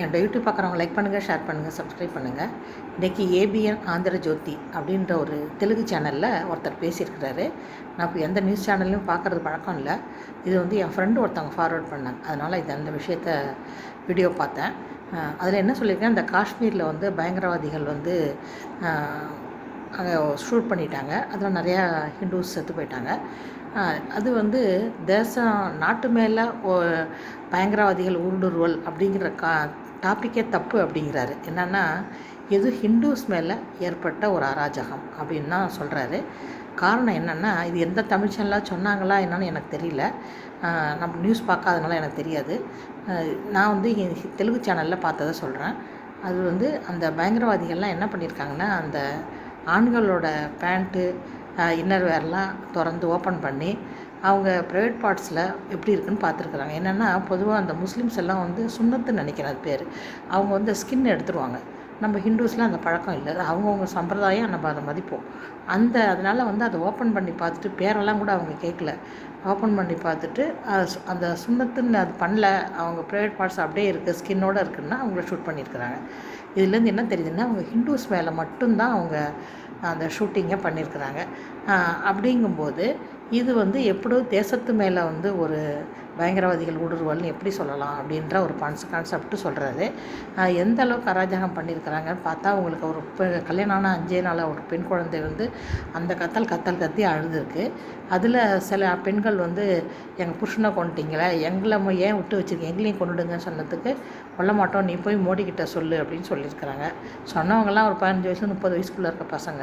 என்னோடய யூடியூப் பார்க்குறவங்க லைக் பண்ணுங்கள் ஷேர் பண்ணுங்கள் சப்ஸ்கிரைப் பண்ணுங்கள் இன்றைக்கி ஏபிஎன் ஆந்திர ஜோதி அப்படின்ற ஒரு தெலுங்கு சேனலில் ஒருத்தர் பேசியிருக்கிறாரு. நான் இப்போ எந்த நியூஸ் சேனல்லையும் பார்க்குறது பழக்கம் இல்லை. இது வந்து என் ஃப்ரெண்டு ஒருத்தவங்க ஃபார்வர்ட் பண்ணாங்க. அதனால் இது அந்த விஷயத்த வீடியோ பார்த்தேன். அதில் என்ன சொல்லியிருக்கேன் இந்த காஷ்மீரில் வந்து பயங்கரவாதிகள் வந்து அங்கே ஷூட் பண்ணிட்டாங்க. அதில் நிறையா ஹிந்துஸ் செத்து போயிட்டாங்க. அது வந்து தேசம் நாட்டு மேலே பயங்கரவாதிகள் ஊடுருவல் அப்படிங்கிற கா டாப்பிக்கே தப்பு அப்படிங்கிறாரு. என்னென்னா இது ஹிந்துஸ் மேலே ஏற்பட்ட ஒரு அராஜகம் அப்படின்னு தான் சொல்கிறாரு காரணம் என்னென்னா இது எந்த தமிழ் சேனலாக சொன்னாங்களா என்னன்னு எனக்கு தெரியல. நம்ம நியூஸ் பார்க்காதனால எனக்கு தெரியாது. நான் வந்து தெலுங்கு சேனலில் பார்த்ததை சொல்கிறேன் அது வந்து அந்த பயங்கரவாதிகள்லாம் என்ன பண்ணியிருக்காங்கன்னா அந்த ஆண்களோட பேண்ட்டு இன்னர் வேர்லாம் திறந்து ஓப்பன் பண்ணி அவங்க ப்ரைவேட் பார்ட்ஸில் எப்படி இருக்குன்னு பார்த்துருக்குறாங்க. என்னென்னா பொதுவாக அந்த முஸ்லீம்ஸ் எல்லாம் வந்து சுண்ணத்துன்னு நினைக்கிறேன் அது பேர். அவங்க வந்து ஸ்கின் எடுத்துருவாங்க. நம்ம ஹிந்துஸ்லாம் அந்த பழக்கம் இல்லை. அவங்கவுங்க சம்பிரதாயம் நம்ம அதை மதிப்போம். அந்த அதனால் வந்து அதை ஓப்பன் பண்ணி பார்த்துட்டு பேரெல்லாம் கூட அவங்க கேட்கல. ஓப்பன் பண்ணி பார்த்துட்டு அந்த சுண்ணத்துன்னு அது பண்ணல அவங்க ப்ரைவேட் பார்ட்ஸ் அப்படியே இருக்குது ஸ்கின்னோடு இருக்குன்னா அவங்கள ஷூட் பண்ணியிருக்கிறாங்க. இதுலேருந்து என்ன தெரியுதுன்னா அவங்க ஹிந்துஸ் மேலே மட்டும்தான் அவங்க அந்த ஷூட்டிங்கை பண்ணியிருக்கிறாங்க. அப்படிங்கும்போது இது வந்து எப்படோ தேசத்து மேலே வந்து ஒரு பயங்கரவாதிகள் ஊடுருவல்னு எப்படி சொல்லலாம் அப்படின்ற ஒரு பான்ஸ் கான்செப்ட்டு சொல்கிறாரு எந்த அளவுக்கு அராஜகம் பண்ணியிருக்கிறாங்கன்னு பார்த்தா அவங்களுக்கு ஒரு கல்யாணம் ஆன அஞ்சே நாள் ஒரு பெண் குழந்தை வந்து அந்த கத்தல் கத்தல் கத்தி அழுதுருக்கு. அதில் சில பெண்கள் வந்து எங்கள் புருஷனை கொண்டுட்டீங்களே எங்களை ஏன் விட்டு வச்சுருக்கீங்க? எங்களையும் கொண்டுடுங்கன்னு சொன்னதுக்கு கொல்ல மாட்டோம் நீ போய் மோடிக்கிட்ட சொல்லு அப்படின்னு சொல்லியிருக்கிறாங்க. சொன்னவங்கலாம் ஒரு பதினஞ்சு வயசு முப்பது வயசுக்குள்ளே இருக்க பசங்க.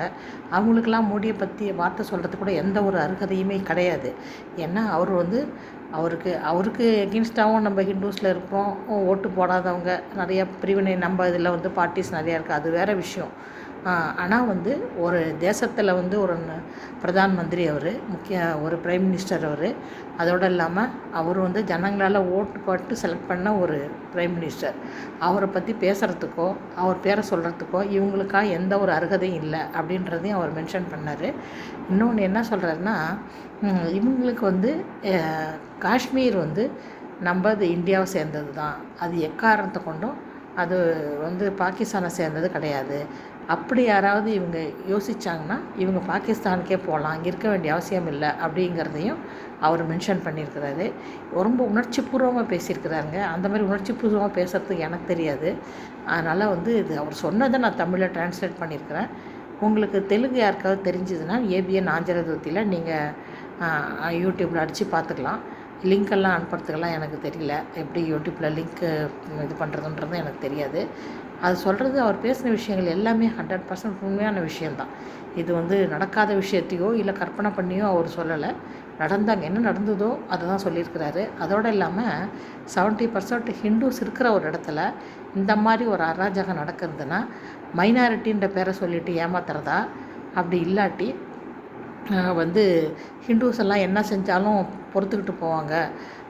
அவங்களுக்கெல்லாம் மோடியை பற்றி வார்த்தை சொல்கிறது கூட எந்த ஒரு அருகதையுமே கிடையாது. ஏன்னா அவர் வந்து அவருக்கு அவருக்கு எகென்ஸ்டாகவும் நம்ம ஹிந்துஸில் இருக்கிறோம். ஓட்டு போடாதவங்க. நிறைய பிரிவினை நம்ம இதில் வந்து பார்ட்டிஸ் நிறையா இருக்குது அது வேறு விஷயம். ஆனால் வந்து ஒரு தேசத்தில் வந்து ஒரு பிரதான் மந்திரி அவர் முக்கிய ஒரு பிரைம் மினிஸ்டர் அவர். அதோடு இல்லாமல் அவர் வந்து ஜனங்களால் ஓட்டு போட்டு செலக்ட் பண்ண ஒரு பிரைம் மினிஸ்டர் அவரை பற்றி பேசுகிறதுக்கோ அவர் பேரை சொல்கிறதுக்கோ இவங்களுக்காக எந்த ஒரு அருகதையும் இல்லை அப்படின்றதையும் அவர் மென்ஷன் பண்ணார். இன்னொன்று என்ன சொல்கிறாருன்னா இவங்களுக்கு வந்து காஷ்மீர் வந்து நம்ம அது இந்தியாவை சேர்ந்தது தான் அது எக்காரணத்தை கொண்டும் அது வந்து பாகிஸ்தானை சேர்ந்தது கிடையாது. அப்படி யாராவது இவங்க யோசித்தாங்கன்னா இவங்க பாகிஸ்தானுக்கே போகலாம் அங்கே இருக்க வேண்டிய அவசியம் இல்லை அப்படிங்கிறதையும் அவர் மென்ஷன் பண்ணியிருக்கிறாரு. ரொம்ப உணர்ச்சி பூர்வமாக பேசியிருக்கிறாருங்க. அந்த மாதிரி உணர்ச்சி பூர்வமாக பேசுகிறதுக்கு எனக்கு தெரியாது. அதனால் வந்து இது அவர் சொன்னதை நான் தமிழில் டிரான்ஸ்லேட் பண்ணியிருக்கிறேன். உங்களுக்கு தெலுங்கு யாருக்காவது தெரிஞ்சதுன்னா ஏபிஎன் ஆஞ்சலதத்தில் நீங்கள் யூடியூப்பில் அடித்து பார்த்துக்கலாம். லிங்க்கெல்லாம் அனுப்புறதுக்கெல்லாம் எனக்கு தெரியல. எப்படி யூடியூப்பில் லிங்க்கு இது பண்ணுறதுன்றது எனக்கு தெரியாது. அது சொல்கிறது அவர் பேசின விஷயங்கள் எல்லாமே ஹண்ட்ரட் பர்சன்ட் உண்மையான விஷயந்தான் இது வந்து நடக்காத விஷயத்தையோ இல்லை கற்பனை பண்ணியோ அவர் சொல்லலை. நடந்தாங்க. என்ன நடந்ததோ அதை தான் சொல்லியிருக்கிறாரு. அதோடு இல்லாமல் செவன்ட்டி பர்சன்ட் ஹிந்துஸ் இருக்கிற ஒரு இடத்துல இந்த மாதிரி ஒரு அராஜகம் நடக்கிறதுனா மைனாரிட்டின்ற பேரை சொல்லிட்டு ஏமாத்துறதா? அப்படி இல்லாட்டி வந்து ஹிந்துஸ் எல்லாம் என்ன செஞ்சாலும் பொறுத்துக்கிட்டு போவாங்க.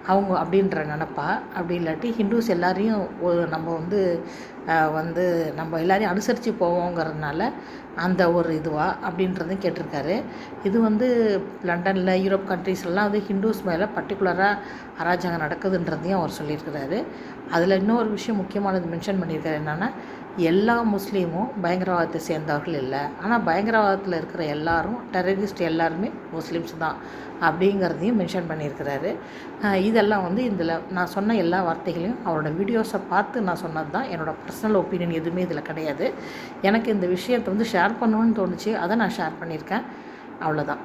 அவங்க அப்படின்ற நினப்பா. அப்படி இல்லாட்டி ஹிந்துஸ் எல்லாரையும் நம்ம வந்து வந்து நம்ம எல்லாரையும் அனுசரித்து போவோங்கிறதுனால அந்த ஒரு இதுவா அப்படின்றதையும் கேட்டிருக்காரு. இது வந்து லண்டனில் யூரோப் கண்ட்ரீஸ்லாம் வந்து ஹிந்துஸ் மேலே பர்டிகுலராக அராஜகம் நடக்குதுன்றதையும் அவர் சொல்லியிருக்கிறாரு. அதில் இன்னொரு விஷயம் முக்கியமானது மென்ஷன் பண்ணியிருக்காரு என்னென்னா எல்லா முஸ்லீமும் பயங்கரவாதத்தை சேர்ந்தவர்கள் இல்லை. ஆனால் பயங்கரவாதத்தில் இருக்கிற எல்லாரும் டெரரிஸ்ட் எல்லாருமே முஸ்லீம்ஸ் தான் அப்படிங்கிறதையும் மென்ஷன் பண்ணியிருக்கிறாரு. இதெல்லாம் வந்து இதில் நான் சொன்ன எல்லா வார்த்தைகளையும் அவரோட வீடியோஸை பார்த்து நான் சொன்னது தான் என்னோடய பர்சனல் ஒப்பீனியன் எதுவுமே இதில் கிடையாது. எனக்கு இந்த விஷயத்தை வந்து ஷேர் பண்ணணும்னு தோணுச்சு. அதை நான் ஷேர் பண்ணியிருக்கேன். அவ்வளோதான்